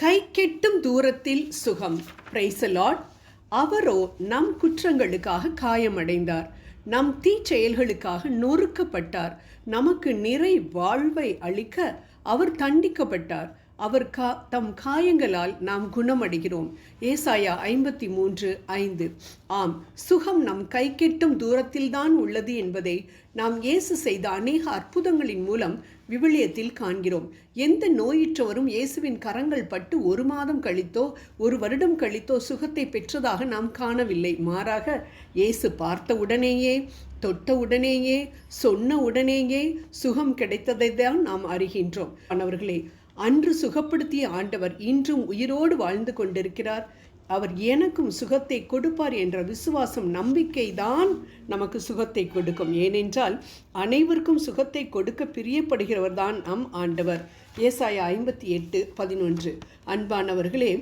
கை கெட்டும் தூரத்தில் சுகம். பிரைசலாட் அவரோ நம் குற்றங்களுக்காக காயமடைந்தார். நம் தீச்செயல்களுக்காக நொறுக்கப்பட்டார். நமக்கு நிறை வாழ்வை அளிக்க அவர் தண்டிக்கப்பட்டார். அவர் கா தம் காயங்களால் நாம் குணமடைகிறோம். ஏசாயா ஐம்பத்தி மூன்று ஐந்து. ஆம் சுகம் நம் கை கெட்டும் தூரத்தில்தான் உள்ளது என்பதை நாம் இயேசு செய்த அநேக அற்புதங்களின் மூலம் விவிலியத்தில் காண்கிறோம். எந்த நோயுற்றவரும் இயேசுவின் கரங்கள் பட்டு ஒரு மாதம் கழித்தோ ஒரு வருடம் கழித்தோ சுகத்தை பெற்றதாக நாம் காணவில்லை. மாறாக இயேசு பார்த்த உடனேயே தொட்ட உடனேயே சொன்ன உடனேயே சுகம் கிடைத்ததை தான் நாம் அறிகின்றோம். மாணவர்களே அன்று சுகப்படுத்திய ஆண்டவர் இன்றும் உயிரோடு வாழ்ந்து கொண்டிருக்கிறார். அவர் எனக்கும் சுகத்தை கொடுப்பார் என்ற விசுவாசம் நம்பிக்கை தான் நமக்கு சுகத்தை கொடுக்கும். ஏனென்றால் அனைவருக்கும் சுகத்தை கொடுக்க பிரியப்படுகிறவர் தான் நம் ஆண்டவர். ஏசாய ஐம்பத்தி எட்டு பதினொன்று. அன்பானவர்களே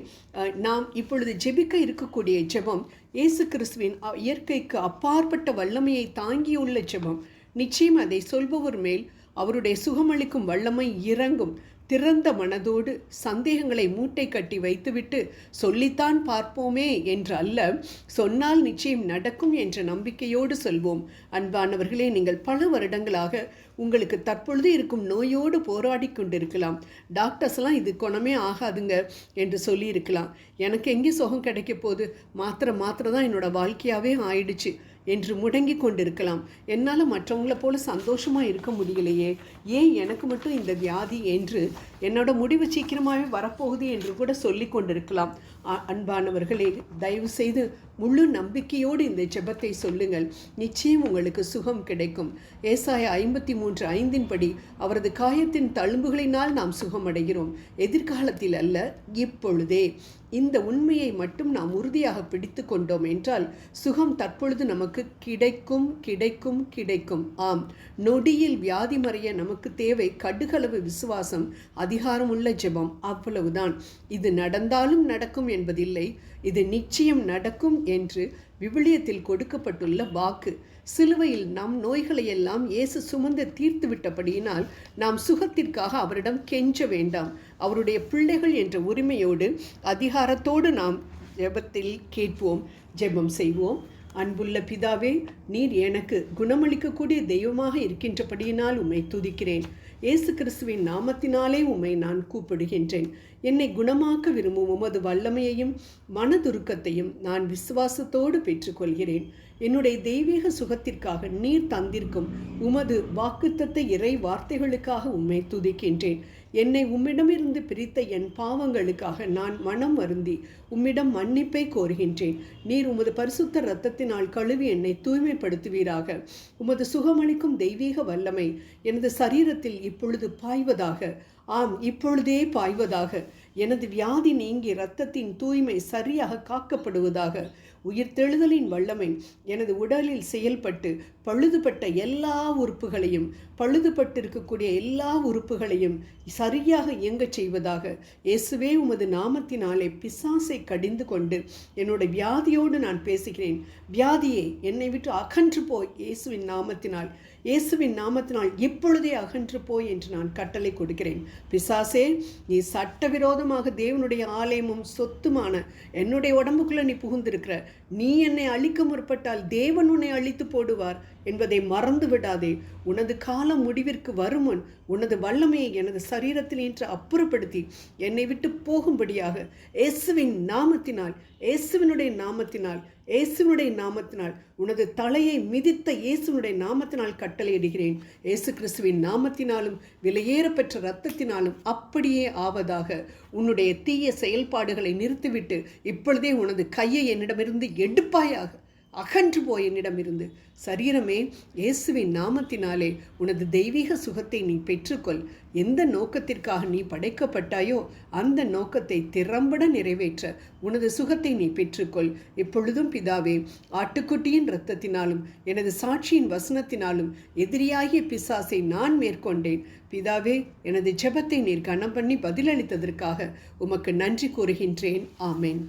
நாம் இப்பொழுது ஜெபிக்க இருக்கக்கூடிய ஜெபம் இயேசு கிறிஸ்துவின் இயற்கைக்கு அப்பாற்பட்ட வல்லமையை தாங்கியுள்ள ஜெபம். நிச்சயம் அதை சொல்பவர் மேல் அவருடைய சுகமளிக்கும் வல்லமை இறங்கும். திறந்த மனதோடு சந்தேகங்களை மூட்டை கட்டி வைத்துவிட்டு சொல்லித்தான் பார்ப்போமே என்று அல்ல சொன்னால் நிச்சயம் நடக்கும் என்ற நம்பிக்கையோடு சொல்வோம். அன்பானவர்களே நீங்கள் பல வருடங்களாக உங்களுக்கு தற்பொழுது இருக்கும் நோயோடு போராடி கொண்டிருக்கலாம். டாக்டர்ஸ்லாம் இது குணமே ஆகாதுங்க என்று சொல்லியிருக்கலாம். எனக்கு எங்கே சுகம் கிடைக்க போகுது? மாத்திரை மாத்திரை தான் என்னோடய வாழ்க்கையாகவே ஆயிடுச்சு என்று முடங்கி கொண்டிருக்கலாம். என்னால் மற்றவங்கள போல சந்தோஷமாக இருக்க முடியலையே. ஏன் எனக்கு மட்டும் இந்த வியாதி என்று என்னோட முடிவு சீக்கிரமாகவே வரப்போகுது என்று கூட சொல்லி கொண்டிருக்கலாம். அன்பானவர்களே தயவு செய்து முழு நம்பிக்கையோடு இந்த ஜெபத்தை சொல்லுங்கள். நிச்சயம் உங்களுக்கு சுகம் கிடைக்கும். ஏசாய ஐம்பத்தி மூன்று ஐந்தின்படி அவரது காயத்தின் தழும்புகளினால் நாம் சுகமடைகிறோம். எதிர்காலத்தில் அல்ல இப்பொழுதே. இந்த உண்மையை மட்டும் நாம் உறுதியாக பிடித்து கொண்டோம் என்றால் சுகம் தற்பொழுது நமக்கு கிடைக்கும் கிடைக்கும் கிடைக்கும். ஆம் நொடியில் வியாதி மறைய நமக்கு தேவை கடுகளவு விசுவாசம் அதிகாரமுள்ள ஜெபம் அவ்வளவுதான். இது நடந்தாலும் நடக்கும் என்பதில்லை இது நிச்சயம் நடக்கும் என்று விவிலியத்தில் கொடுக்கப்பட்டுள்ள வாக்கு. சிலுவையில் நம் நோய்களையெல்லாம் இயேசு சுமந்து தீர்த்து விட்டபடியினால் நாம் சுகத்திற்காக அவரிடம் கெஞ்ச வேண்டாம். அவருடைய பிள்ளைகள் என்ற உரிமையோடு அதிகாரத்தோடு நாம் ஜெபத்தில் கேட்போம். ஜெபம் செய்வோம். அன்புள்ள பிதாவே நீர் எனக்கு குணமளிக்கக்கூடிய தெய்வமாக இருக்கின்றபடியினால் உம்மை துதிக்கிறேன். இயேசு கிறிஸ்துவின் நாமத்தினாலே உம்மை நான் கூப்பிடுகின்றேன். என்னை குணமாக்க விரும்பும் உமது வல்லமையையும் மனதுருக்கத்தையும் நான் விசுவாசத்தோடு பெற்றுக்கொள்கிறேன். என்னுடைய தெய்வீக சுகத்திற்காக நீர் தந்திருக்கும் உமது வாக்குத்தத்த இறை வார்த்தைகளுக்காக உம்மை துதிக்கின்றேன். என்னை உம்மிடமிருந்து பிரித்த என் பாவங்களுக்காக நான் மனம் வருந்தி உம்மிடம் மன்னிப்பை கோருகின்றேன். நீர் உமது பரிசுத்த இரத்தத்தினால் கழுவி என்னை தூய்மைப்படுத்துவீராக. உமது சுகமளிக்கும் தெய்வீக வல்லமை எனது சரீரத்தில் இப்பொழுது பாய்வதாக. ஆம் இப்பொழுதே பாய்வதாக. எனது வியாதி நீங்கி இரத்தத்தின் தூய்மை சரியாக காக்கப்படுவதாக. உயிர்த்தெழுதலின் வல்லமை எனது உடலில் செயல்பட்டு பழுதுபட்ட எல்லா உறுப்புகளையும் பழுதுபட்டிருக்கக்கூடிய எல்லா உறுப்புகளையும் சரியாக இயங்கச் செய்வதாக இயேசுவே உமது நாமத்தினாலே பிசாசை கடிந்து கொண்டு என்னுடைய வியாதியோடு நான் பேசுகிறேன். வியாதியே என்னை விட்டு அகன்று போய் இயேசுவின் நாமத்தினால் இயேசுவின் நாமத்தினால் இப்பொழுதே அகன்று போய் என்று நான் கட்டளை கொடுக்கிறேன். பிசாசே நீ சட்டவிரோதமாக தேவனுடைய ஆலயமும் சொத்துமான என்னுடைய உடம்புக்குள்ள நீ புகுந்திருக்கிற. நீ என்னை அழிக்க முற்பட்டால் தேவன் உன்னை அழித்து போடுவார் என்பதை மறந்து விடாதே உனது காலம் முடிவிற்கு வருமுன் உனது வல்லமையை எனது சரீரத்தில் இன்று அப்புறப்படுத்தி என்னை விட்டு போகும்படியாக இயேசுவின் நாமத்தினால் இயேசுவினுடைய நாமத்தினால் இயேசுனுடைய நாமத்தினால் உனது தலையை மிதித்த இயேசுனுடைய நாமத்தினால் கட்டளையிடுகிறேன். இயேசு கிறிஸ்துவின் நாமத்தினாலும் விலையேறப்பெற்ற இரத்தத்தினாலும் அப்படியே ஆவதாக. உன்னுடைய தீய செயல்பாடுகளை நிறுத்திவிட்டு இப்பொழுதே உனது கையை என்னிடமிருந்து எடுப்பாயாக. அகன்று போய் என்னிடமிருந்து சரீரமே இயேசுவின் நாமத்தினாலே உனது தெய்வீக சுகத்தை நீ பெற்றுக்கொள். எந்த நோக்கத்திற்காக நீ படைக்கப்பட்டாயோ அந்த நோக்கத்தை திறம்பட நிறைவேற்ற உனது சுகத்தை நீ பெற்றுக்கொள். எப்பொழுதும் பிதாவே ஆட்டுக்குட்டியின் இரத்தத்தினாலும் எனது சாட்சியின் வசனத்தினாலும் எதிரியாகிய பிசாசை நான் மேற்கொண்டேன். பிதாவே எனது ஜெபத்தை நீர் கனம் பண்ணி பதிலளித்ததற்காக உமக்கு நன்றி கூறுகின்றேன். ஆமேன்.